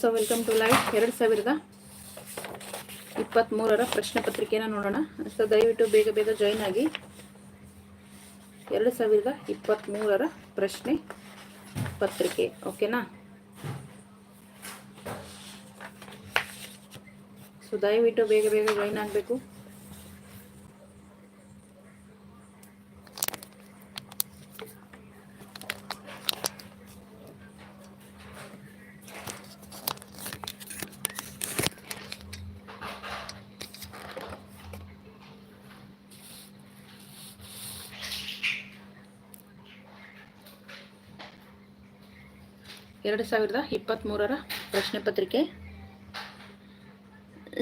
So welcome to live ಎರಡು ಸಾವಿರದ ಇಪ್ಪತ್ತ್ಮೂರರ ಪ್ರಶ್ನೆ ಪತ್ರಿಕೆನ ನೋಡೋಣ. ಸೊ ದಯವಿಟ್ಟು ಬೇಗ ಬೇಗ ಜಾಯಿನ್ ಆಗಿ. ಎರಡು ಸಾವಿರದ ಇಪ್ಪತ್ತ್ಮೂರರ ಪ್ರಶ್ನೆ ಪತ್ರಿಕೆ ಓಕೆನಾ ಸೊ ದಯವಿಟ್ಟು ಬೇಗ ಬೇಗ ಜಾಯಿನ್ ಆಗಬೇಕು. ಎರಡು ಸಾವಿರದ ಇಪ್ಪತ್ತ್ಮೂರರ ಪ್ರಶ್ನೆ ಪತ್ರಿಕೆ.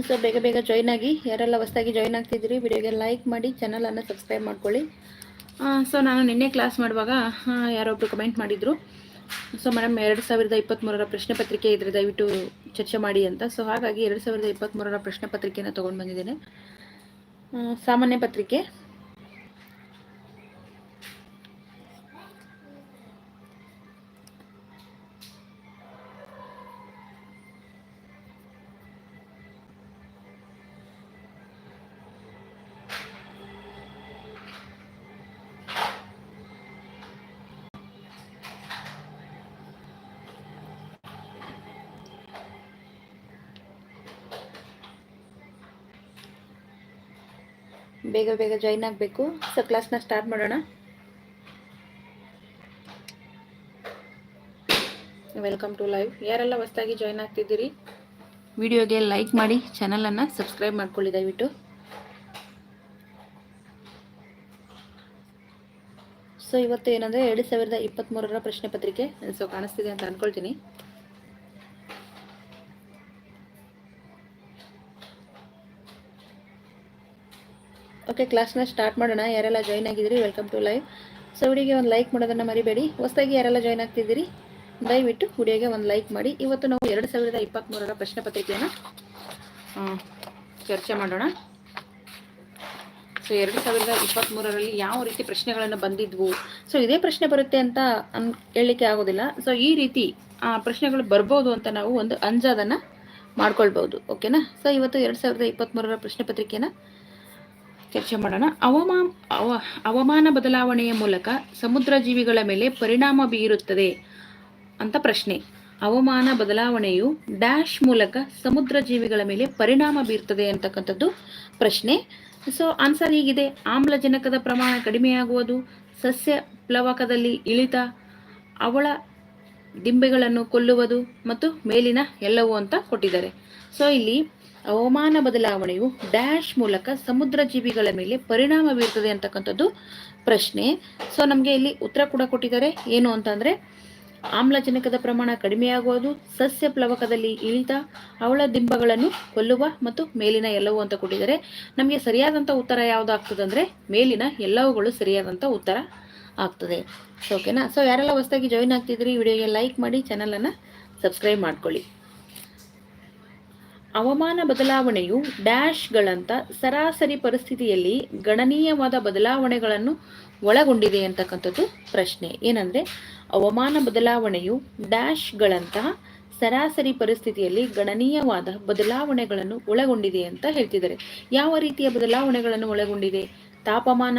ಸೊ, ಬೇಗ ಬೇಗ ಜಾಯ್ನ್ ಆಗಿ, ಯಾರೆಲ್ಲ ಹೊಸದಾಗಿ ಜಾಯ್ನ್ ಆಗ್ತಿದ್ದೀರಿ, ವಿಡಿಯೋಗೆ ಲೈಕ್ ಮಾಡಿ ಚಾನಲನ್ನು ಸಬ್ಸ್ಕ್ರೈಬ್ ಮಾಡ್ಕೊಳ್ಳಿ. ಸೊ, ನಾನು ನಿನ್ನೆ ಕ್ಲಾಸ್ ಮಾಡುವಾಗ ಯಾರೊಬ್ಬರು ಕಮೆಂಟ್ ಮಾಡಿದರು. ಸೊ ಮೇಡಮ್ ಎರಡು ಸಾವಿರದ ಇಪ್ಪತ್ತ್ಮೂರರ ಪ್ರಶ್ನೆ ಪತ್ರಿಕೆ ಇದ್ರೆ ದಯವಿಟ್ಟು ಚರ್ಚೆ ಮಾಡಿ ಅಂತ. ಸೊ, ಹಾಗಾಗಿ ಎರಡು ಸಾವಿರದ ಇಪ್ಪತ್ತ್ಮೂರರ ಪ್ರಶ್ನೆ ಪತ್ರಿಕೆನ ತೊಗೊಂಡು ಬಂದಿದ್ದೇನೆ. ಸಾಮಾನ್ಯ ಪತ್ರಿಕೆ. ಬೇಗ ಬೇಗ ಜಾಯ್ನ್ ಆಗಬೇಕು. ಸೊ ಕ್ಲಾಸ್ನ ಸ್ಟಾರ್ಟ್ ಮಾಡೋಣ. ವೆಲ್ಕಮ್ ಟು ಲೈವ್ ಯಾರೆಲ್ಲ ಹೊಸ್ದಾಗಿ ಜಾಯ್ನ್ ಆಗ್ತಿದ್ದೀರಿ, ವಿಡಿಯೋಗೆ ಲೈಕ್ ಮಾಡಿ ಚಾನಲನ್ನು ಸಬ್ಸ್ಕ್ರೈಬ್ ಮಾಡ್ಕೊಳ್ಳಿ ದಯವಿಟ್ಟು. ಸೊ ಇವತ್ತು ಏನಂದರೆ ಎರಡು ಸಾವಿರದ ಇಪ್ಪತ್ತ್ಮೂರರ ಪ್ರಶ್ನೆ ಪತ್ರಿಕೆ. ಸೊ ಕಾಣಿಸ್ತಿದೆ ಅಂತ ಅಂದ್ಕೊಳ್ತೀನಿ ಓಕೆ ಕ್ಲಾಸ್ನ ಸ್ಟಾರ್ಟ್ ಮಾಡೋಣ. ಯಾರೆಲ್ಲ ಜಾಯ್ನ್ ಆಗಿದ್ದೀರಿ ವೆಲ್ಕಮ್ ಟು ಲೈವ್ ಸೊ ವಿಡಿಯೋಗೆ ಒಂದು ಲೈಕ್ ಮಾಡೋದನ್ನು ಮರಿಬೇಡಿ. ಹೊಸದಾಗಿ ಯಾರೆಲ್ಲ ಜಾಯ್ನ್ ಆಗ್ತಿದ್ದೀರಿ ದಯವಿಟ್ಟು ಹುಡುಗಿಗೆ ಒಂದು ಲೈಕ್ ಮಾಡಿ. ಇವತ್ತು ನಾವು ಎರಡು ಸಾವಿರದ ಇಪ್ಪತ್ತ್ಮೂರರ ಪ್ರಶ್ನೆ ಪತ್ರಿಕೆಯನ್ನು ಚರ್ಚೆ ಮಾಡೋಣ. ಸೊ ಎರಡು ಸಾವಿರದ ಇಪ್ಪತ್ತ್ಮೂರರಲ್ಲಿ ಯಾವ ರೀತಿ ಪ್ರಶ್ನೆಗಳನ್ನು ಬಂದಿದ್ವು? ಸೊ ಇದೇ ಪ್ರಶ್ನೆ ಬರುತ್ತೆ ಅಂತ ಅನ್ ಹೇಳಲಿಕ್ಕೆ ಆಗೋದಿಲ್ಲ. ಸೊ ಈ ರೀತಿ ಆ, ಪ್ರಶ್ನೆಗಳು ಬರ್ಬೋದು ಅಂತ ನಾವು ಒಂದು ಅಂಜಾದನ್ನು ಮಾಡ್ಕೊಳ್ಬೋದು. ಓಕೆನಾ ಸೊ ಇವತ್ತು ಎರಡು ಸಾವಿರದ ಇಪ್ಪತ್ತ್ಮೂರರ ಪ್ರಶ್ನೆ ಪತ್ರಿಕೆನ ಚರ್ಚೆ ಮಾಡೋಣ. ಅವಮಾ ಅವ ಹವಾಮಾನ ಬದಲಾವಣೆಯ ಮೂಲಕ ಸಮುದ್ರ ಜೀವಿಗಳ ಮೇಲೆ ಪರಿಣಾಮ ಬೀರುತ್ತದೆ ಅಂತ ಪ್ರಶ್ನೆ. ಹವಾಮಾನ ಬದಲಾವಣೆಯು ಡ್ಯಾಶ್ ಮೂಲಕ ಸಮುದ್ರ ಜೀವಿಗಳ ಮೇಲೆ ಪರಿಣಾಮ ಬೀರ್ತದೆ ಅಂತಕ್ಕಂಥದ್ದು ಪ್ರಶ್ನೆ. ಸೊ ಆನ್ಸರ್ ಹೀಗಿದೆ. ಆಮ್ಲಜನಕದ ಪ್ರಮಾಣ ಕಡಿಮೆಯಾಗುವುದು, ಸಸ್ಯ ಪ್ಲವಕದಲ್ಲಿ ಇಳಿತ, ಅವಳ ದಿಂಬೆಗಳನ್ನು ಕೊಲ್ಲುವುದು ಮತ್ತು ಮೇಲಿನ ಎಲ್ಲವೂ ಅಂತ ಕೊಟ್ಟಿದ್ದಾರೆ. ಸೊ ಇಲ್ಲಿ ಹವಾಮಾನ ಬದಲಾವಣೆಯು ಡ್ಯಾಶ್ ಮೂಲಕ ಸಮುದ್ರ ಜೀವಿಗಳ ಮೇಲೆ ಪರಿಣಾಮ ಬೀರ್ತದೆ ಅಂತಕ್ಕಂಥದ್ದು ಪ್ರಶ್ನೆ. ಸೊ ನಮಗೆ ಇಲ್ಲಿ ಉತ್ತರ ಕೂಡ ಕೊಟ್ಟಿದ್ದಾರೆ. ಏನು ಅಂತಂದರೆ, ಆಮ್ಲಜನಕದ ಪ್ರಮಾಣ ಕಡಿಮೆಯಾಗುವುದು, ಸಸ್ಯ ಪ್ಲವಕದಲ್ಲಿ ಇಳಿತ, ಅವಳ ದಿಂಬಗಳನ್ನು ಕೊಲ್ಲುವ ಮತ್ತು ಮೇಲಿನ ಎಲ್ಲವೂ ಅಂತ ಕೊಟ್ಟಿದ್ದಾರೆ. ನಮಗೆ ಸರಿಯಾದಂಥ ಉತ್ತರ ಯಾವುದಾಗ್ತದೆ ಅಂದರೆ, ಮೇಲಿನ ಎಲ್ಲವುಗಳು ಸರಿಯಾದಂಥ ಉತ್ತರ ಆಗ್ತದೆ. ಸೊ ಓಕೆನಾ ಸೊ ಯಾರೆಲ್ಲ ಹೊಸದಾಗಿ ಜಾಯಿನ್ ಆಗ್ತಿದ್ರಿ ವಿಡಿಯೋಗೆ ಲೈಕ್ ಮಾಡಿ ಚಾನಲನ್ನು ಸಬ್ಸ್ಕ್ರೈಬ್ ಮಾಡ್ಕೊಳ್ಳಿ. ಹವಾಮಾನ ಬದಲಾವಣೆಯು ಡ್ಯಾಶ್ಗಳಂತ ಸರಾಸರಿ ಪರಿಸ್ಥಿತಿಯಲ್ಲಿ ಗಣನೀಯವಾದ ಬದಲಾವಣೆಗಳನ್ನು ಒಳಗೊಂಡಿದೆ ಅಂತಕ್ಕಂಥದ್ದು ಪ್ರಶ್ನೆ. ಏನಂದರೆ, ಹವಾಮಾನ ಬದಲಾವಣೆಯು ಡ್ಯಾಶ್ಗಳಂತಹ ಸರಾಸರಿ ಪರಿಸ್ಥಿತಿಯಲ್ಲಿ ಗಣನೀಯವಾದ ಬದಲಾವಣೆಗಳನ್ನು ಒಳಗೊಂಡಿದೆ ಅಂತ ಹೇಳ್ತಿದ್ದಾರೆ. ಯಾವ ರೀತಿಯ ಬದಲಾವಣೆಗಳನ್ನು ಒಳಗೊಂಡಿದೆ? ತಾಪಮಾನ,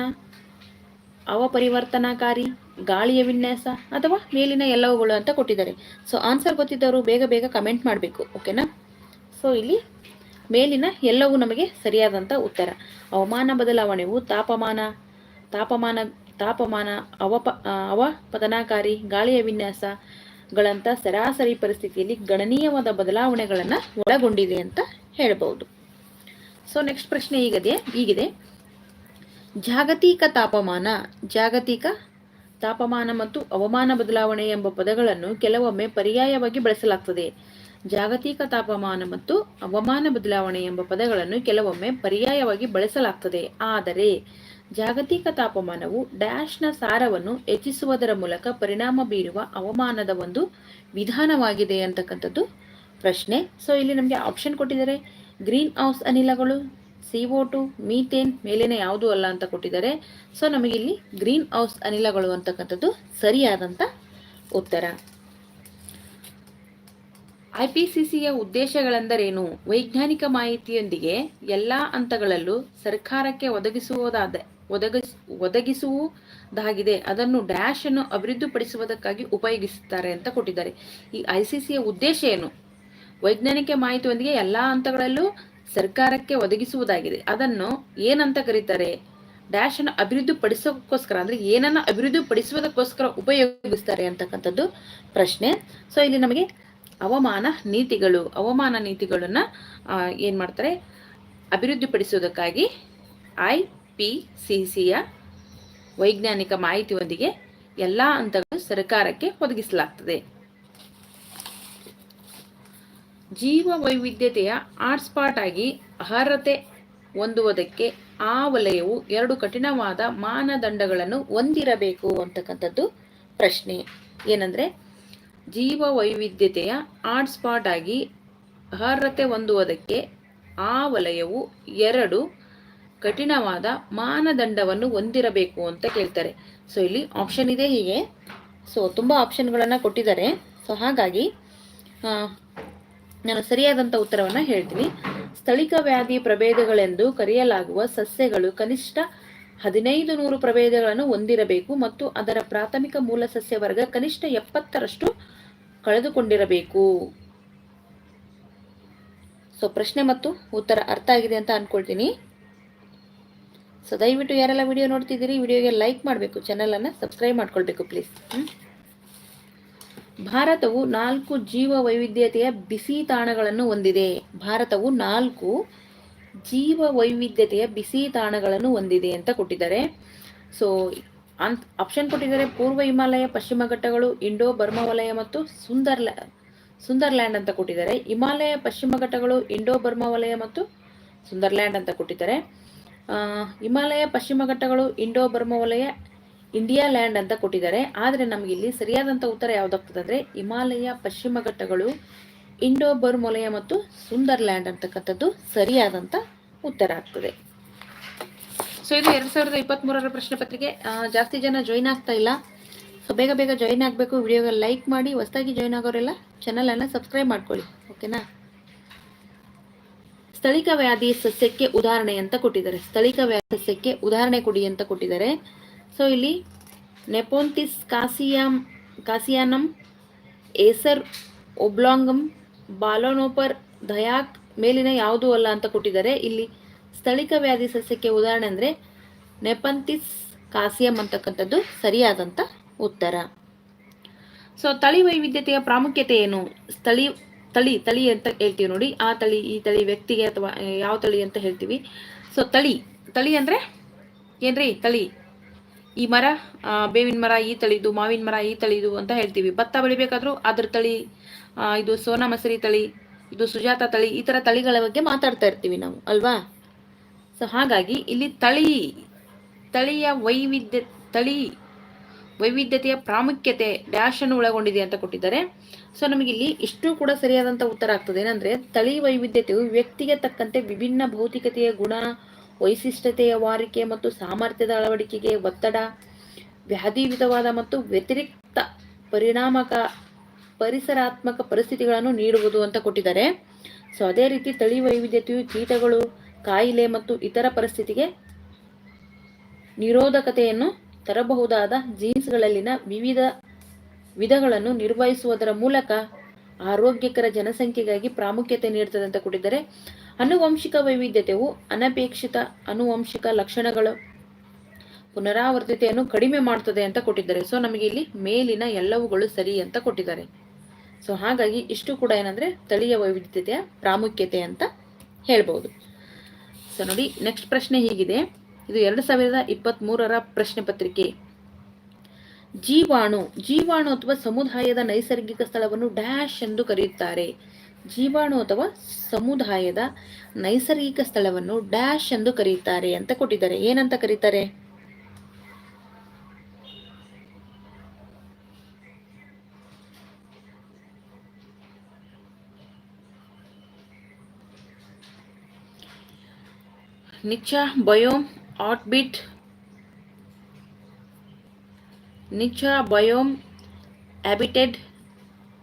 ಅವಪರಿವರ್ತನಾಕಾರಿ, ಗಾಳಿಯ ವಿನ್ಯಾಸ ಅಥವಾ ಮೇಲಿನ ಎಲ್ಲವುಗಳು ಅಂತ ಕೊಟ್ಟಿದ್ದಾರೆ. ಸೊ ಆನ್ಸರ್ ಗೊತ್ತಿದ್ದವರು ಬೇಗ ಬೇಗ ಕಮೆಂಟ್ ಮಾಡಬೇಕು ಓಕೆನಾ ಸೊ ಇಲ್ಲಿ ಮೇಲಿನ ಎಲ್ಲವೂ ನಮಗೆ ಸರಿಯಾದಂಥ ಉತ್ತರ. ಹವಾಮಾನ ಬದಲಾವಣೆಯು ತಾಪಮಾನ ತಾಪಮಾನ ತಾಪಮಾನ, ಅವಪ ಅವಪತನಕಾರಿ, ಗಾಳಿಯ ವಿನ್ಯಾಸಗಳಂಥ ಸರಾಸರಿ ಪರಿಸ್ಥಿತಿಯಲ್ಲಿ ಗಣನೀಯವಾದ ಬದಲಾವಣೆಗಳನ್ನು ಒಳಗೊಂಡಿದೆ ಅಂತ ಹೇಳಬಹುದು. ಸೊ ನೆಕ್ಸ್ಟ್ ಪ್ರಶ್ನೆ ಈಗದೆ, ಈಗಿದೆ. ಜಾಗತಿಕ ತಾಪಮಾನ ಜಾಗತಿಕ ತಾಪಮಾನ ಮತ್ತು ಹವಾಮಾನ ಬದಲಾವಣೆ ಎಂಬ ಪದಗಳನ್ನು ಕೆಲವೊಮ್ಮೆ ಪರ್ಯಾಯವಾಗಿ ಬಳಸಲಾಗ್ತದೆ. ಜಾಗತಿಕ ತಾಪಮಾನ ಮತ್ತು ಹವಾಮಾನ ಬದಲಾವಣೆ ಎಂಬ ಪದಗಳನ್ನು ಕೆಲವೊಮ್ಮೆ ಪರ್ಯಾಯವಾಗಿ ಬಳಸಲಾಗ್ತದೆ. ಆದರೆ, ಜಾಗತಿಕ ತಾಪಮಾನವು ಡ್ಯಾಶ್ನ ಸಾರವನ್ನು ಹೆಚ್ಚಿಸುವುದರ ಮೂಲಕ ಪರಿಣಾಮ ಬೀರುವ ಹವಾಮಾನದ ಒಂದು ವಿಧಾನವಾಗಿದೆ ಅಂತಕ್ಕಂಥದ್ದು ಪ್ರಶ್ನೆ. ಸೊ ಇಲ್ಲಿ ನಮಗೆ ಆಪ್ಷನ್ ಕೊಟ್ಟಿದ್ದಾರೆ. ಗ್ರೀನ್ ಹೌಸ್ ಅನಿಲಗಳು ಸಿ ಓ ಟು ಮೀಥೇನ್ ಮೇಲೇನೆ ಯಾವುದೂ ಅಲ್ಲ ಅಂತ ಕೊಟ್ಟಿದ್ದಾರೆ. ಸೊ ನಮಗಿಲ್ಲಿ ಗ್ರೀನ್ ಹೌಸ್ ಅನಿಲಗಳು ಅಂತಕ್ಕಂಥದ್ದು ಸರಿಯಾದಂಥ ಉತ್ತರ. ಐಪಿಸಿಸಿಯ ಉದ್ದೇಶಗಳೆಂದರೇನು? ವೈಜ್ಞಾನಿಕ ಮಾಹಿತಿಯೊಂದಿಗೆ ಎಲ್ಲ ಹಂತಗಳಲ್ಲೂ ಸರ್ಕಾರಕ್ಕೆ ಒದಗಿಸುವುದಾದ, ಒದಗಿಸ್, ಒದಗಿಸುವುದಾಗಿದೆ. ಅದನ್ನು ಡ್ಯಾಶ್ ಅನ್ನು ಅಭಿವೃದ್ಧಿಪಡಿಸುವುದಕ್ಕಾಗಿ ಉಪಯೋಗಿಸುತ್ತಾರೆ ಅಂತ ಕೊಟ್ಟಿದ್ದಾರೆ. ಈ ಐ ಸಿ ಉದ್ದೇಶ ಏನು? ವೈಜ್ಞಾನಿಕ ಮಾಹಿತಿಯೊಂದಿಗೆ ಎಲ್ಲ ಹಂತಗಳಲ್ಲೂ ಸರ್ಕಾರಕ್ಕೆ ಒದಗಿಸುವುದಾಗಿದೆ. ಅದನ್ನು ಏನಂತ ಕರೀತಾರೆ? ಡ್ಯಾಶ್ ಅನ್ನು ಅಭಿವೃದ್ಧಿಪಡಿಸೋಕ್ಕೋಸ್ಕರ, ಅಂದ್ರೆ ಏನನ್ನ ಅಭಿವೃದ್ಧಿಪಡಿಸುವುದಕ್ಕೋಸ್ಕರ ಉಪಯೋಗಿಸ್ತಾರೆ ಅಂತಕ್ಕಂಥದ್ದು ಪ್ರಶ್ನೆ. ಸೊ ಇಲ್ಲಿ ನಮಗೆ ಹವಾಮಾನ ನೀತಿಗಳು ಅವಮಾನ ನೀತಿಗಳನ್ನ ಏನು ಮಾಡ್ತಾರೆ? ಅಭಿವೃದ್ಧಿಪಡಿಸುವುದಕ್ಕಾಗಿ ಐ ಪಿ ಸಿ ಸಿಯ ವೈಜ್ಞಾನಿಕ ಮಾಹಿತಿಯೊಂದಿಗೆ ಎಲ್ಲ ಹಂತಗಳು ಸರ್ಕಾರಕ್ಕೆ ಒದಗಿಸಲಾಗ್ತದೆ. ಜೀವ ವೈವಿಧ್ಯತೆಯ ಹಾಟ್ಸ್ಪಾಟ್ ಆಗಿ ಅರ್ಹತೆ ಹೊಂದುವುದಕ್ಕೆ ಆ ವಲಯವು ಎರಡು ಕಠಿಣವಾದ ಮಾನದಂಡಗಳನ್ನು ಹೊಂದಿರಬೇಕು ಅಂತಕ್ಕಂಥದ್ದು ಪ್ರಶ್ನೆ. ಏನಂದ್ರೆ ಜೀವ ವೈವಿಧ್ಯತೆಯ ಹಾಟ್ಸ್ಪಾಟ್ ಆಗಿ ಅರ್ಹತೆ ಹೊಂದುವುದಕ್ಕೆ ಆ ವಲಯವು ಎರಡು ಕಠಿಣವಾದ ಮಾನದಂಡವನ್ನು ಹೊಂದಿರಬೇಕು ಅಂತ ಕೇಳ್ತಾರೆ. ಸೊ ಇಲ್ಲಿ ಆಪ್ಷನ್ ಇದೆ ಹೀಗೆ. ಸೊ ತುಂಬ ಆಪ್ಷನ್ಗಳನ್ನು ಕೊಟ್ಟಿದ್ದಾರೆ. ಸೊ ಹಾಗಾಗಿ ನಾನು ಸರಿಯಾದಂಥ ಉತ್ತರವನ್ನು ಹೇಳ್ತೀನಿ. ಸ್ಥಳಿಕ ವ್ಯಾಧಿ ಪ್ರಭೇದಗಳೆಂದು ಕರೆಯಲಾಗುವ ಸಸ್ಯಗಳು ಕನಿಷ್ಠ ಹದಿನೈದು ನೂರು ಪ್ರಭೇದಗಳನ್ನು ಹೊಂದಿರಬೇಕು ಮತ್ತು ಅದರ ಪ್ರಾಥಮಿಕ ಮೂಲ ಸಸ್ಯ ವರ್ಗ ಕನಿಷ್ಠ ಎಪ್ಪತ್ತರಷ್ಟು ಕಳೆದುಕೊಂಡಿರಬೇಕು. ಸೊ ಪ್ರಶ್ನೆ ಮತ್ತು ಉತ್ತರ ಅರ್ಥ ಆಗಿದೆ ಅಂತ ಅನ್ಕೊಳ್ತೀನಿ. ಸೊ ದಯವಿಟ್ಟು ಯಾರೆಲ್ಲ ವಿಡಿಯೋ ನೋಡ್ತಿದ್ದೀರಿ, ವಿಡಿಯೋಗೆ ಲೈಕ್ ಮಾಡಬೇಕು ಚಾನಲನ್ನು ಸಬ್ಸ್ಕ್ರೈಬ್ ಮಾಡ್ಕೊಳ್ಬೇಕು ಪ್ಲೀಸ್ ಭಾರತವು ನಾಲ್ಕು ಜೀವ ವೈವಿಧ್ಯತೆಯ ಬಿಸಿ ತಾಣಗಳನ್ನು ಹೊಂದಿದೆ. ಭಾರತವು ನಾಲ್ಕು ಜೀವ ವೈವಿಧ್ಯತೆಯ ಬಿಸಿ ತಾಣಗಳನ್ನು ಹೊಂದಿದೆ ಅಂತ ಕೊಟ್ಟಿದ್ದಾರೆ. ಸೊ ಅಂತ ಆಪ್ಷನ್ ಕೊಟ್ಟಿದ್ದಾರೆ ಪೂರ್ವ ಹಿಮಾಲಯ, ಪಶ್ಚಿಮ ಘಟ್ಟಗಳು, ಇಂಡೋ, ಬರ್ಮ ವಲಯ ಮತ್ತು ಸುಂದರ್ ಸುಂದರ್ಲ್ಯಾಂಡ್ ಅಂತ ಕೊಟ್ಟಿದ್ದಾರೆ. ಹಿಮಾಲಯ, ಪಶ್ಚಿಮ ಘಟ್ಟಗಳು, ಇಂಡೋ, ಬರ್ಮ ವಲಯ ಮತ್ತು ಸುಂದರ್ಲ್ಯಾಂಡ್ ಅಂತ ಕೊಟ್ಟಿದ್ದಾರೆ. ಹಿಮಾಲಯ, ಪಶ್ಚಿಮ ಘಟ್ಟಗಳು, ಇಂಡೋ, ಬರ್ಮ ವಲಯ, ಇಂಡಿಯಾ ಲ್ಯಾಂಡ್ ಅಂತ ಕೊಟ್ಟಿದ್ದಾರೆ. ಆದರೆ ನಮಗೆ ಇಲ್ಲಿ ಸರಿಯಾದಂಥ ಉತ್ತರ ಯಾವುದಾಗ್ತದೆ ಅಂದರೆ ಹಿಮಾಲಯ, ಪಶ್ಚಿಮ ಘಟ್ಟಗಳು, ಇಂಡೋ, ಬರ್ಮ್ ವಲಯ ಮತ್ತು ಸುಂದರ್ಲ್ಯಾಂಡ್ ಅಂತಕ್ಕಂಥದ್ದು ಸರಿಯಾದಂಥ ಉತ್ತರ ಆಗ್ತದೆ. ಸೊ ಇದು ಎರಡ್ ಸಾವಿರದ ಇಪ್ಪತ್ತ್ಮೂರರ ಪ್ರಶ್ನೆ ಪತ್ರಿಕೆ. ಜಾಸ್ತಿ ಜನ ಜಾಯಿನ್ ಆಗ್ತಾ ಇಲ್ಲ. ಸೊ ಬೇಗ ಬೇಗ ಜಾಯಿನ್ ಆಗಬೇಕು. ವಿಡಿಯೋಗೆ ಲೈಕ್ ಮಾಡಿ. ಹೊಸದಾಗಿ ಜಾಯಿನ್ ಆಗೋರೆಲ್ಲ ಅನ್ನ ಸಬ್ಸ್ಕ್ರೈಬ್ ಮಾಡ್ಕೊಳ್ಳಿ. ಓಕೆನಾ ಸ್ಥಳಿಕ ವ್ಯಾಧಿ ಸಸ್ಯಕ್ಕೆ ಉದಾಹರಣೆ ಅಂತ ಕೊಟ್ಟಿದ್ದಾರೆ. ಸ್ಥಳಿಕ ವ್ಯಾಧಿ ಸಸ್ಯಕ್ಕೆ ಉದಾಹರಣೆ ಕೊಡಿ ಅಂತ ಕೊಟ್ಟಿದ್ದಾರೆ. ಸೊ ಇಲ್ಲಿ ನೆಪೋಂತಿಸ್ ಕಾಸಿಯಾಮ್ ಕಾಸಿಯಾನಮ್ ಏಸರ್ ಒಬ್ಲಾಂಗಮ್ ಬಾಲೋನೋಪರ್ ದಯಾಕ್ ಮೇಲಿನ ಯಾವುದೂ ಅಲ್ಲ ಅಂತ ಕೊಟ್ಟಿದ್ದಾರೆ. ಇಲ್ಲಿ ಸ್ಥಳಿಕ ವ್ಯಾಧಿ ಸಸ್ಯಕ್ಕೆ ಉದಾಹರಣೆ ಅಂದರೆ ನೆಪಂತಿಸ್ ಕಾಸಿಯಂ ಅಂತಕ್ಕಂಥದ್ದು ಸರಿಯಾದಂಥ ಉತ್ತರ. ಸೊ ತಳಿ ವೈವಿಧ್ಯತೆಯ ಪ್ರಾಮುಖ್ಯತೆ ಏನು? ಸ್ಥಳಿ, ತಳಿ ತಳಿ ಅಂತ ಹೇಳ್ತೀವಿ ನೋಡಿ. ಆ ತಳಿ, ಈ ತಳಿ ವ್ಯಕ್ತಿಗೆ ಅಥವಾ ಯಾವ ತಳಿ ಅಂತ ಹೇಳ್ತೀವಿ. ಸೊ ತಳಿ ತಳಿ ಅಂದರೆ ಏನ್ರಿ? ತಳಿ. ಈ ಮರ ಬೇವಿನ ಮರ, ಈ ತಳಿದು, ಮಾವಿನ ಮರ, ಈ ತಳಿದು ಅಂತ ಹೇಳ್ತೀವಿ. ಭತ್ತ ಬೆಳಿಬೇಕಾದ್ರೂ ಅದ್ರ ತಳಿ ಇದು ಸೋನಾ ಮಸರಿ ತಳಿ, ಇದು ಸುಜಾತ ತಳಿ, ಈ ಥರ ತಳಿಗಳ ಬಗ್ಗೆ ಮಾತಾಡ್ತಾ ಇರ್ತೀವಿ ನಾವು, ಅಲ್ವಾ? ಸೊ ಹಾಗಾಗಿ ಇಲ್ಲಿ ತಳಿ, ತಳಿಯ ವೈವಿಧ್ಯ, ತಳಿ ವೈವಿಧ್ಯತೆಯ ಪ್ರಾಮುಖ್ಯತೆ ಡ್ಯಾಶ್ ಅನ್ನು ಒಳಗೊಂಡಿದೆ ಅಂತ ಕೊಟ್ಟಿದ್ದಾರೆ. ಸೊ ನಮಗಿಲ್ಲಿ ಇಷ್ಟು ಕೂಡ ಸರಿಯಾದಂಥ ಉತ್ತರ ಆಗ್ತದೆ. ಏನಂದ್ರೆ, ತಳಿ ವೈವಿಧ್ಯತೆಯು ವ್ಯಕ್ತಿಗೆ ತಕ್ಕಂತೆ ವಿಭಿನ್ನ ಭೌತಿಕತೆಯ ಗುಣ, ವೈಶಿಷ್ಟ್ಯತೆಯ ವಾರಿಕೆ ಮತ್ತು ಸಾಮರ್ಥ್ಯದ ಅಳವಡಿಕೆಗೆ ಒತ್ತಡ ವ್ಯಾಧಿಯುತವಾದ ಮತ್ತು ವ್ಯತಿರಿಕ್ತ ಪರಿಣಾಮಕ, ಪರಿಸರಾತ್ಮಕ ಪರಿಸ್ಥಿತಿಗಳನ್ನು ನೀಡುವುದು ಅಂತ ಕೊಟ್ಟಿದ್ದಾರೆ. ಸೊ ಅದೇ ರೀತಿ ತಳಿ ವೈವಿಧ್ಯತೆಯು ಕೀಟಗಳು ಕಾಯಿಲೆ ಮತ್ತು ಇತರ ಪರಿಸ್ಥಿತಿಗೆ ನಿರೋಧಕತೆಯನ್ನು ತರಬಹುದಾದ ಜೀನ್ಸ್ಗಳಲ್ಲಿನ ವಿವಿಧ ವಿಧಗಳನ್ನು ನಿರ್ವಹಿಸುವುದರ ಮೂಲಕ ಆರೋಗ್ಯಕರ ಜನಸಂಖ್ಯೆಗಾಗಿ ಪ್ರಾಮುಖ್ಯತೆ ನೀಡುತ್ತದೆ ಅಂತ ಕೊಟ್ಟಿದ್ದಾರೆ. ಅನುವಂಶಿಕ ವೈವಿಧ್ಯತೆಯು ಅನಪೇಕ್ಷಿತ ಅನುವಂಶಿಕ ಲಕ್ಷಣಗಳು ಪುನರಾವರ್ತಿತೆಯನ್ನು ಕಡಿಮೆ ಮಾಡ್ತದೆ ಅಂತ ಕೊಟ್ಟಿದ್ದಾರೆ. ಸೊ ನಮಗೆ ಇಲ್ಲಿ ಮೇಲಿನ ಎಲ್ಲವುಗಳು ಸರಿ ಅಂತ ಕೊಟ್ಟಿದ್ದಾರೆ. ಸೊ ಹಾಗಾಗಿ ಇಷ್ಟು ಕೂಡ ಏನಂದ್ರೆ ತಳಿಯ ವೈವಿಧ್ಯತೆಯ ಪ್ರಾಮುಖ್ಯತೆ ಅಂತ ಹೇಳ್ಬೋದು. ನೋಡಿ. ನೆಕ್ಸ್ಟ್ ಪ್ರಶ್ನೆ ಹೀಗಿದೆ. ಇದು ಎರಡು ಸಾವಿರದ ಇಪ್ಪತ್ತ್ ಮೂರರ ಪ್ರಶ್ನೆ ಪತ್ರಿಕೆ. ಜೀವಾಣು. ಜೀವಾಣು ಅಥವಾ ಸಮುದಾಯದ ನೈಸರ್ಗಿಕ ಸ್ಥಳವನ್ನು ಡ್ಯಾಶ್ ಎಂದು ಕರೆಯುತ್ತಾರೆ. ಜೀವಾಣು ಅಥವಾ ಸಮುದಾಯದ ನೈಸರ್ಗಿಕ ಸ್ಥಳವನ್ನು ಡ್ಯಾಶ್ ಎಂದು ಕರೆಯುತ್ತಾರೆ ಅಂತ ಕೊಟ್ಟಿದ್ದಾರೆ. ಏನಂತ ಕರೀತಾರೆ? ನಿಚ ಬಯೋಮ್ ಆಟ್ಬಿಟ್ ನಿಚ್ಚಾ ಬಯೋಮ್ ಹ್ಯಾಬಿಟೆಡ್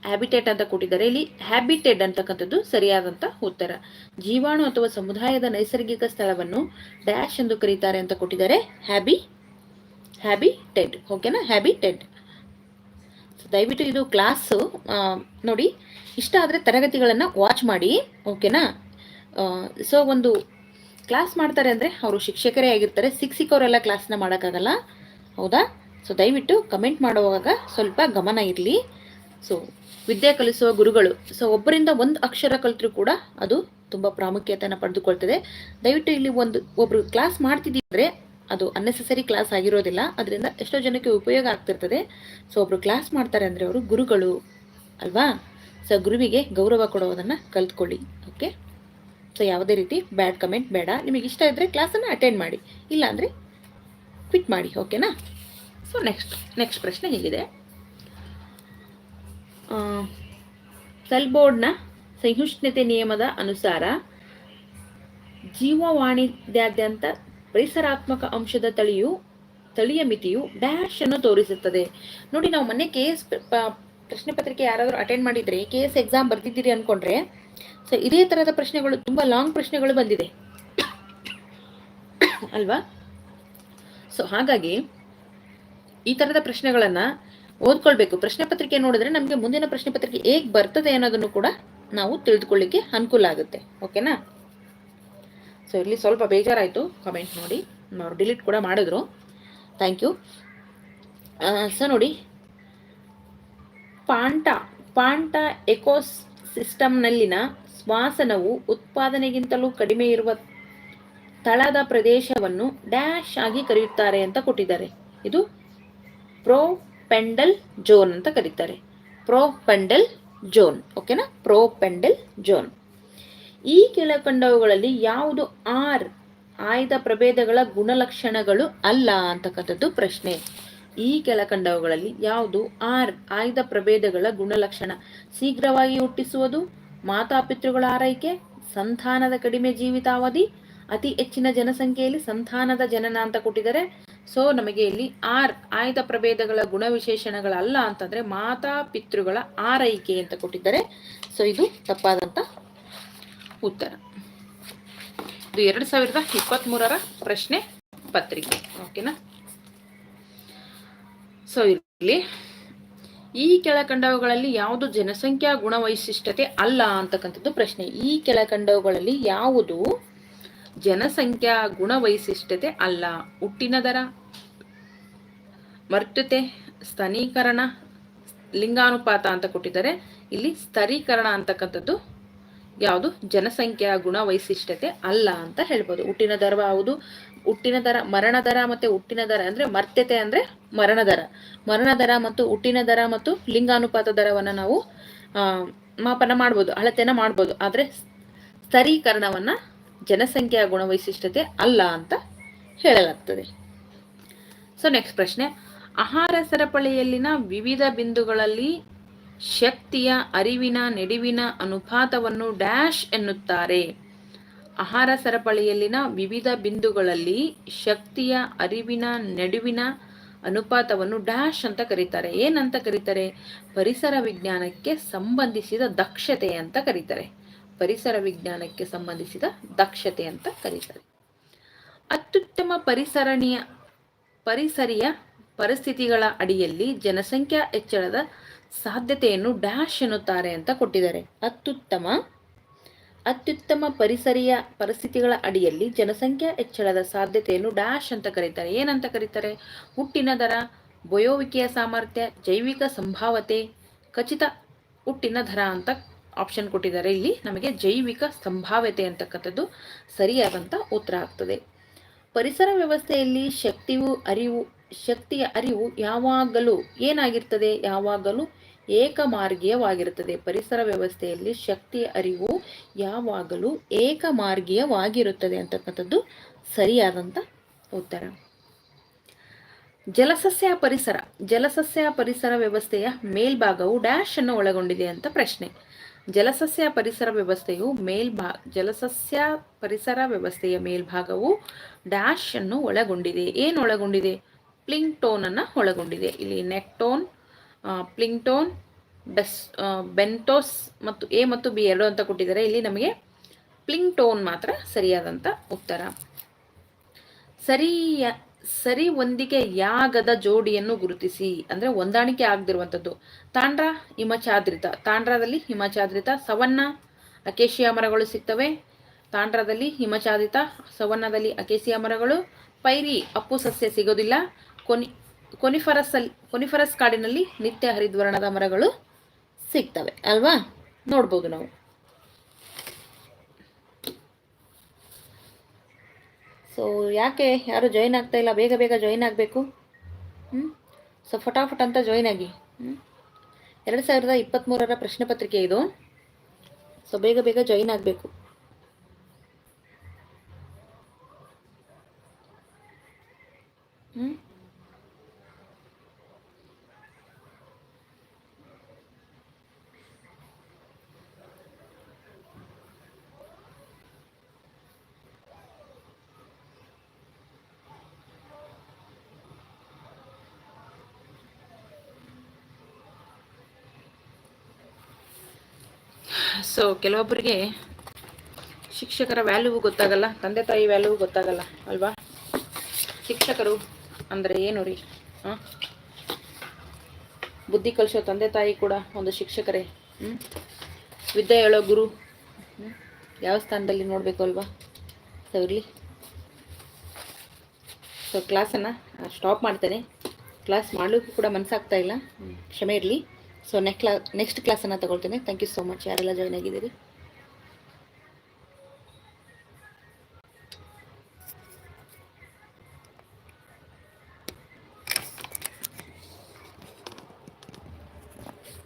ಹ್ಯಾಬಿಟೇಟ್ ಅಂತ ಕೊಟ್ಟಿದ್ದಾರೆ. ಇಲ್ಲಿ ಹ್ಯಾಬಿಟೆಡ್ ಅಂತಕ್ಕಂಥದ್ದು ಸರಿಯಾದಂಥ ಉತ್ತರ. ಜೀವಾಣು ಅಥವಾ ಸಮುದಾಯದ ನೈಸರ್ಗಿಕ ಸ್ಥಳವನ್ನು ಡ್ಯಾಶ್ ಎಂದು ಕರೀತಾರೆ ಅಂತ ಕೊಟ್ಟಿದ್ದಾರೆ. ಹ್ಯಾಬಿ ಹ್ಯಾಬಿಟೆಡ್ ಓಕೆನಾ ಹ್ಯಾಬಿಟೆಡ್ ದಯವಿಟ್ಟು ಇದು ಕ್ಲಾಸು ನೋಡಿ. ಇಷ್ಟ ಆದರೆ ತರಗತಿಗಳನ್ನು ವಾಚ್ ಮಾಡಿ. ಓಕೆನಾ ಸೊ ಒಂದು ಕ್ಲಾಸ್ ಮಾಡ್ತಾರೆ ಅಂದರೆ ಅವರು ಶಿಕ್ಷಕರೇ ಆಗಿರ್ತಾರೆ. ಸಿಕ್ಕ ಸಿಕ್ಕವರೆಲ್ಲ ಕ್ಲಾಸ್ನ ಮಾಡೋಕ್ಕಾಗಲ್ಲ. ಹೌದಾ? ಸೊ ದಯವಿಟ್ಟು ಕಮೆಂಟ್ ಮಾಡುವಾಗ ಸ್ವಲ್ಪ ಗಮನ ಇರಲಿ. ಸೊ ವಿದ್ಯೆ ಕಲಿಸುವ ಗುರುಗಳು. ಸೊ ಒಬ್ಬರಿಂದ ಒಂದು ಅಕ್ಷರ ಕಲಿತರೂ ಕೂಡ ಅದು ತುಂಬ ಪ್ರಾಮುಖ್ಯತೆಯನ್ನು ಪಡೆದುಕೊಳ್ತದೆ. ದಯವಿಟ್ಟು ಇಲ್ಲಿ ಒಂದು ಒಬ್ಬರು ಕ್ಲಾಸ್ ಮಾಡ್ತಿದ್ದಿದ್ರೆ ಅದು ಅನ್ನೆಸೆಸರಿ ಕ್ಲಾಸ್ ಆಗಿರೋದಿಲ್ಲ. ಅದರಿಂದ ಎಷ್ಟೋ ಜನಕ್ಕೆ ಉಪಯೋಗ ಆಗ್ತಿರ್ತದೆ. ಸೊ ಒಬ್ಬರು ಕ್ಲಾಸ್ ಮಾಡ್ತಾರೆ ಅಂದರೆ ಅವರು ಗುರುಗಳು, ಅಲ್ವಾ? ಸೊ ಗುರುವಿಗೆ ಗೌರವ ಕೊಡೋದನ್ನು ಕಲ್ತ್ಕೊಳ್ಳಿ. ಓಕೆ ಸೊ ಯಾವುದೇ ರೀತಿ ಬ್ಯಾಡ್ ಕಮೆಂಟ್ ಬೇಡ. ನಿಮಗೆ ಇಷ್ಟ ಇದ್ದರೆ ಕ್ಲಾಸನ್ನು ಅಟೆಂಡ್ ಮಾಡಿ. ಇಲ್ಲಾಂದರೆ ಕ್ವಿಟ್ ಮಾಡಿ ಓಕೆನಾ ಸೊ ನೆಕ್ಸ್ಟ್ ನೆಕ್ಸ್ಟ್ ಪ್ರಶ್ನೆ ಹೀಗಿದೆ. ಸೆಲ್ಬೋರ್ಡ್ನ ಸಹಿಷ್ಣುತೆ ನಿಯಮದ ಅನುಸಾರ ಜೀವವಾಣಿದ್ಯಾದ್ಯಂತ ಪರಿಸರಾತ್ಮಕ ಅಂಶದ ತಳಿಯು, ತಳಿಯ ಮಿತಿಯು ಡ್ಯಾಶ್ ಅನ್ನು ತೋರಿಸುತ್ತದೆ. ನೋಡಿ, ನಾವು ಮೊನ್ನೆ ಕೆ ಎಸ್ ಪ್ರಶ್ನೆ ಪತ್ರಿಕೆ ಯಾರಾದರೂ ಅಟೆಂಡ್ ಮಾಡಿದರೆ ಕೆ ಎಸ್ ಎಕ್ಸಾಮ್ ಬರ್ತಿದ್ದೀರಿ ಅಂದ್ಕೊಂಡ್ರೆ ಸೊ ಇದೇ ಥರದ ಪ್ರಶ್ನೆಗಳು ತುಂಬ ಲಾಂಗ್ ಪ್ರಶ್ನೆಗಳು ಬಂದಿದೆ. ಅಲ್ವಾ? ಸೊ ಹಾಗಾಗಿ ಈ ಥರದ ಪ್ರಶ್ನೆಗಳನ್ನು ಓದ್ಕೊಳ್ಬೇಕು. ಪ್ರಶ್ನೆ ಪತ್ರಿಕೆ ನೋಡಿದ್ರೆ ನಮಗೆ ಮುಂದಿನ ಪ್ರಶ್ನೆ ಪತ್ರಿಕೆ ಹೇಗೆ ಬರ್ತದೆ ಅನ್ನೋದನ್ನು ಕೂಡ ನಾವು ತಿಳಿದುಕೊಳ್ಳಿಕ್ಕೆ ಅನುಕೂಲ ಆಗುತ್ತೆ. ಓಕೆನಾ ಸೊ ಇಲ್ಲಿ ಸ್ವಲ್ಪ ಬೇಜಾರಾಯಿತು. ಕಮೆಂಟ್ ನೋಡಿ. ಅವ್ರು ಡಿಲೀಟ್ ಕೂಡ ಮಾಡಿದ್ರು. ಥ್ಯಾಂಕ್ ಯು ಸೊ ನೋಡಿ. ಪಾಂಟ ಪಾಂಟ ಎಕೋಸ್ ಸಿಸ್ಟಮ್ನಲ್ಲಿನ ಶ್ವಾಸನವು ಉತ್ಪಾದನೆಗಿಂತಲೂ ಕಡಿಮೆ ಇರುವ ತಳದ ಪ್ರದೇಶವನ್ನು ಡ್ಯಾಶ್ ಆಗಿ ಕರೆಯುತ್ತಾರೆ ಅಂತ ಕೊಟ್ಟಿದ್ದಾರೆ. ಇದು ಪ್ರೋಪೆಂಡಲ್ ಜೋನ್ ಅಂತ ಕರೀತಾರೆ. ಪ್ರೋಪೆಂಡಲ್ ಜೋನ್, ಓಕೆನಾ? ಪ್ರೋಪೆಂಡಲ್ ಜೋನ್. ಈ ಕೆಳಕಂಡವುಗಳಲ್ಲಿ ಯಾವುದು ಆರ್, ಆಯ್ದ ಪ್ರಭೇದಗಳ ಗುಣಲಕ್ಷಣಗಳು ಅಲ್ಲ ಅಂತಕ್ಕಂಥದ್ದು ಪ್ರಶ್ನೆ. ಈ ಕೆಳಕಂಡವುಗಳಲ್ಲಿ ಯಾವುದು ಆರ್ ಆಯ್ದ ಪ್ರಭೇದಗಳ ಗುಣಲಕ್ಷಣ? ಶೀಘ್ರವಾಗಿ ಹುಟ್ಟಿಸುವುದು, ಮಾತಾಪಿತೃಗಳ ಆರೈಕೆ, ಸಂತಾನದ ಕಡಿಮೆ ಜೀವಿತಾವಧಿ, ಅತಿ ಹೆಚ್ಚಿನ ಜನಸಂಖ್ಯೆಯಲ್ಲಿ ಸಂತಾನದ ಜನನ ಅಂತ ಕೊಟ್ಟಿದ್ದಾರೆ. ಸೊ ನಮಗೆ ಇಲ್ಲಿ ಆರ್ ಆಯ್ದ ಪ್ರಭೇದಗಳ ಗುಣವಿಶೇಷಣಗಳಲ್ಲ ಅಂತಂದ್ರೆ ಮಾತಾ ಪಿತೃಗಳ ಆರೈಕೆ ಅಂತ ಕೊಟ್ಟಿದ್ದಾರೆ. ಸೊ ಇದು ತಪ್ಪಾದಂತ ಉತ್ತರ. ಇದು ಎರಡು ಸಾವಿರದ ಇಪ್ಪತ್ತ್ ಪ್ರಶ್ನೆ ಪತ್ರಿಕೆ. ಓಕೆನಾ ಸೊ ಇಲ್ಲಿ ಈ ಕೆಳಕಂಡವುಗಳಲ್ಲಿ ಯಾವುದು ಜನಸಂಖ್ಯಾ ಗುಣವೈಶಿಷ್ಟ್ಯತೆ ಅಲ್ಲ ಅಂತಕ್ಕಂಥದ್ದು ಪ್ರಶ್ನೆ. ಈ ಕೆಳಕಂಡವುಗಳಲ್ಲಿ ಯಾವುದು ಜನಸಂಖ್ಯಾ ಗುಣವೈಶಿಷ್ಟ್ಯತೆ ಅಲ್ಲ? ಹುಟ್ಟಿನ ದರ ಮರ್ತತೆ ಸ್ಥನೀಕರಣ ಲಿಂಗಾನುಪಾತ ಅಂತ ಕೊಟ್ಟಿದ್ದಾರೆ. ಇಲ್ಲಿ ಸ್ಥರೀಕರಣ ಅಂತಕ್ಕಂಥದ್ದು ಯಾವುದು? ಜನಸಂಖ್ಯಾ ಗುಣವೈಶಿಷ್ಟ್ಯತೆ ಅಲ್ಲ ಅಂತ ಹೇಳ್ಬೋದು. ಹುಟ್ಟಿನ ದರ ಯಾವುದು ಹುಟ್ಟಿನ ದರ, ಮರಣ ದರ ಮತ್ತು ಹುಟ್ಟಿನ ದರ ಅಂದರೆ ಮರ್ತ್ಯತೆ ಅಂದರೆ ಮರಣ ದರ. ಮರಣ ದರ ಮತ್ತು ಹುಟ್ಟಿನ ದರ ಮತ್ತು ಲಿಂಗಾನುಪಾತ ದರವನ್ನು ನಾವು ಮಾಪನ ಮಾಡ್ಬೋದು, ಅಳತೆನ ಮಾಡ್ಬೋದು. ಆದರೆ ಸ್ಥರೀಕರಣವನ್ನು ಜನಸಂಖ್ಯೆಯ ಗುಣವೈಶಿಷ್ಟ್ಯತೆ ಅಲ್ಲ ಅಂತ ಹೇಳಲಾಗ್ತದೆ. ಸೊ ನೆಕ್ಸ್ಟ್ ಪ್ರಶ್ನೆ. ಆಹಾರ ಸರಪಳಿಯಲ್ಲಿನ ವಿವಿಧ ಬಿಂದುಗಳಲ್ಲಿ ಶಕ್ತಿಯ, ಅರಿವಿನ, ನೆಡುವಿನ ಅನುಪಾತವನ್ನು ಡ್ಯಾಶ್ ಎನ್ನುತ್ತಾರೆ. ಆಹಾರ ಸರಪಳಿಯಲ್ಲಿನ ವಿವಿಧ ಬಿಂದುಗಳಲ್ಲಿ ಶಕ್ತಿಯ ಅರಿವಿನ ನಡುವಿನ ಅನುಪಾತವನ್ನು ಡ್ಯಾಶ್ ಅಂತ ಕರೀತಾರೆ. ಏನಂತ ಕರೀತಾರೆ? ಪರಿಸರ ವಿಜ್ಞಾನಕ್ಕೆ ಸಂಬಂಧಿಸಿದ ದಕ್ಷತೆ ಅಂತ ಕರೀತಾರೆ. ಪರಿಸರ ವಿಜ್ಞಾನಕ್ಕೆ ಸಂಬಂಧಿಸಿದ ದಕ್ಷತೆ ಅಂತ ಕರೀತಾರೆ. ಅತ್ಯುತ್ತಮ ಪರಿಸರಣೀಯ ಪರಿಸರಿಯ ಪರಿಸ್ಥಿತಿಗಳ ಅಡಿಯಲ್ಲಿ ಜನಸಂಖ್ಯಾ ಹೆಚ್ಚಳದ ಸಾಧ್ಯತೆಯನ್ನು ಡ್ಯಾಶ್ ಎನ್ನುತ್ತಾರೆ ಅಂತ ಕೊಟ್ಟಿದ್ದಾರೆ. ಅತ್ಯುತ್ತಮ ಅತ್ಯುತ್ತಮ ಪರಿಸರೀಯ ಪರಿಸ್ಥಿತಿಗಳ ಅಡಿಯಲ್ಲಿ ಜನಸಂಖ್ಯಾ ಹೆಚ್ಚಳದ ಸಾಧ್ಯತೆಯನ್ನು ಡ್ಯಾಶ್ ಅಂತ ಕರೀತಾರೆ. ಏನಂತ ಕರೀತಾರೆ? ಹುಟ್ಟಿನ ದರ, ಬಯೋವಿಕೆಯ ಸಾಮರ್ಥ್ಯ, ಜೈವಿಕ ಸಂಭಾವತೆ, ಖಚಿತ ಹುಟ್ಟಿನ ದರ ಅಂತ ಆಪ್ಷನ್ ಕೊಟ್ಟಿದ್ದಾರೆ. ಇಲ್ಲಿ ನಮಗೆ ಜೈವಿಕ ಸಂಭಾವ್ಯತೆ ಅಂತಕ್ಕಂಥದ್ದು ಸರಿಯಾದಂಥ ಉತ್ತರ ಆಗ್ತದೆ. ಪರಿಸರ ವ್ಯವಸ್ಥೆಯಲ್ಲಿ ಶಕ್ತಿಯು ಅರಿವು, ಶಕ್ತಿಯ ಅರಿವು ಯಾವಾಗಲೂ ಏನಾಗಿರ್ತದೆ? ಯಾವಾಗಲೂ ಏಕಮಾರ್ಗೀಯವಾಗಿರುತ್ತದೆ. ಪರಿಸರ ವ್ಯವಸ್ಥೆಯಲ್ಲಿ ಶಕ್ತಿಯ ಅರಿವು ಯಾವಾಗಲೂ ಏಕಮಾರ್ಗೀಯವಾಗಿರುತ್ತದೆ ಅಂತಕ್ಕಂಥದ್ದು ಸರಿಯಾದಂಥ ಉತ್ತರ. ಜಲಸಸ್ಯ ಪರಿಸರ. ಜಲಸಸ್ಯ ಪರಿಸರ ವ್ಯವಸ್ಥೆಯ ಮೇಲ್ಭಾಗವು ಡ್ಯಾಶ್ ಅನ್ನು ಒಳಗೊಂಡಿದೆ ಅಂತ ಪ್ರಶ್ನೆ. ಜಲಸಸ್ಯ ಪರಿಸರ ವ್ಯವಸ್ಥೆಯು ಮೇಲ್ಭಾ, ಜಲಸಸ್ಯ ಪರಿಸರ ವ್ಯವಸ್ಥೆಯ ಮೇಲ್ಭಾಗವು ಡ್ಯಾಶ್ ಅನ್ನು ಒಳಗೊಂಡಿದೆ. ಏನು ಒಳಗೊಂಡಿದೆ? ಪ್ಲಿಂಗ್ಟೋನ್ ಅನ್ನು ಒಳಗೊಂಡಿದೆ. ಇಲ್ಲಿ ನೆಕ್ಟೋನ್ ಪ್ಲಿಂಗ್ಟೋನ್ ಬೆಸ್ ಬೆಂಟೋಸ್ ಮತ್ತು ಎ ಮತ್ತು ಬಿ ಎರಡು ಅಂತ ಕೊಟ್ಟಿದ್ದಾರೆ. ಇಲ್ಲಿ ನಮಗೆ ಪ್ಲಿಂಗ್ಟೋನ್ ಮಾತ್ರ ಸರಿಯಾದಂಥ ಉತ್ತರ. ಸರಿಯ ಸರಿ ಹೊಂದಿಕೆಯಾಗದ ಜೋಡಿಯನ್ನು ಗುರುತಿಸಿ. ಅಂದರೆ ಹೊಂದಾಣಿಕೆ ಆಗದಿರುವಂಥದ್ದು. ತಾಂಡ್ರ ಹಿಮಚಾದ್ರಿತ. ತಾಂಡ್ರದಲ್ಲಿ ಹಿಮಚಾದ್ರಿತ ಸವನ್ನ ಅಕೇಶಿಯಾ ಮರಗಳು ಸಿಗ್ತವೆ. ತಾಂಡ್ರದಲ್ಲಿ ಹಿಮಚಾದ್ರಿತ ಸವನ್ನದಲ್ಲಿ ಅಕೇಶಿಯಾ ಮರಗಳು. ಪೈರಿ, ಅಪ್ಪು ಸಸ್ಯ ಸಿಗೋದಿಲ್ಲ. ಕೊನಿ ಕೊನಿಫರಸ್ ಅಲ್ಲಿ, ಕೊನಿಫರಸ್ ಕಾಡಿನಲ್ಲಿ ನಿತ್ಯ ಹರಿದ್ವರ್ಣದ ಮರಗಳು ಸಿಗ್ತವೆ, ಅಲ್ವಾ? ನೋಡ್ಬೋದು ನಾವು. ಸೊ ಯಾಕೆ? ಯಾರು ಜಾಯಿನ್ ಆಗ್ತಾ ಇಲ್ಲ? ಬೇಗ ಬೇಗ ಜಾಯಿನ್ ಆಗಬೇಕು. ಹ್ಞೂ ಸೊ ಫಟಾಫಟ್ ಅಂತ ಜಾಯಿನ್ ಆಗಿ. ಹ್ಞೂ ಎರಡು ಸಾವಿರದ ಇಪ್ಪತ್ತ್ಮೂರರ ಪ್ರಶ್ನೆ ಪತ್ರಿಕೆ ಇದು. ಸೊ ಬೇಗ ಬೇಗ ಜಾಯಿನ್ ಆಗಬೇಕು. ಹ್ಞೂ ಸೊ ಕೆಲವೊಬ್ಬರಿಗೆ ಶಿಕ್ಷಕರ ವ್ಯಾಲ್ಯೂ ಗೊತ್ತಾಗಲ್ಲ ತಂದೆ ತಾಯಿ ವ್ಯಾಲ್ಯೂ ಗೊತ್ತಾಗಲ್ಲ ಅಲ್ವಾ? ಶಿಕ್ಷಕರು ಅಂದರೆ ಏನು ರೀ? ಹಾಂ? ಬುದ್ಧಿ ಕಲಿಸೋ ತಂದೆ ತಾಯಿ ಕೂಡ ಒಂದು ಶಿಕ್ಷಕರೇ. ಹ್ಞೂ ವಿದ್ಯೆ ಹೇಳೋ ಗುರು ಹ್ಞೂ ಯಾವ ಸ್ಥಾನದಲ್ಲಿ ನೋಡಬೇಕು ಅಲ್ವಾ? ಸೊ ಇರಲಿ. ಸೊ ಕ್ಲಾಸನ್ನು ಸ್ಟಾಪ್ ಮಾಡ್ತೇನೆ. ಕ್ಲಾಸ್ ಮಾಡಲಿಕ್ಕೂ ಕೂಡ ಮನಸ್ಸಾಗ್ತಾ ಇಲ್ಲ. ಕ್ಷಮೆ ಇರಲಿ. ಸೊ ನೆಕ್ಸ್ಟ್ ಕ್ಲಾಸ್ ನೆಕ್ಸ್ಟ್ ಕ್ಲಾಸನ್ನು ತಗೊಳ್ತೇನೆ. ಥ್ಯಾಂಕ್ ಯು ಸೋ ಮಚ್ ಯಾರೆಲ್ಲ ಜಾಯ್ನ್ ಆಗಿದ್ದೀರಿ?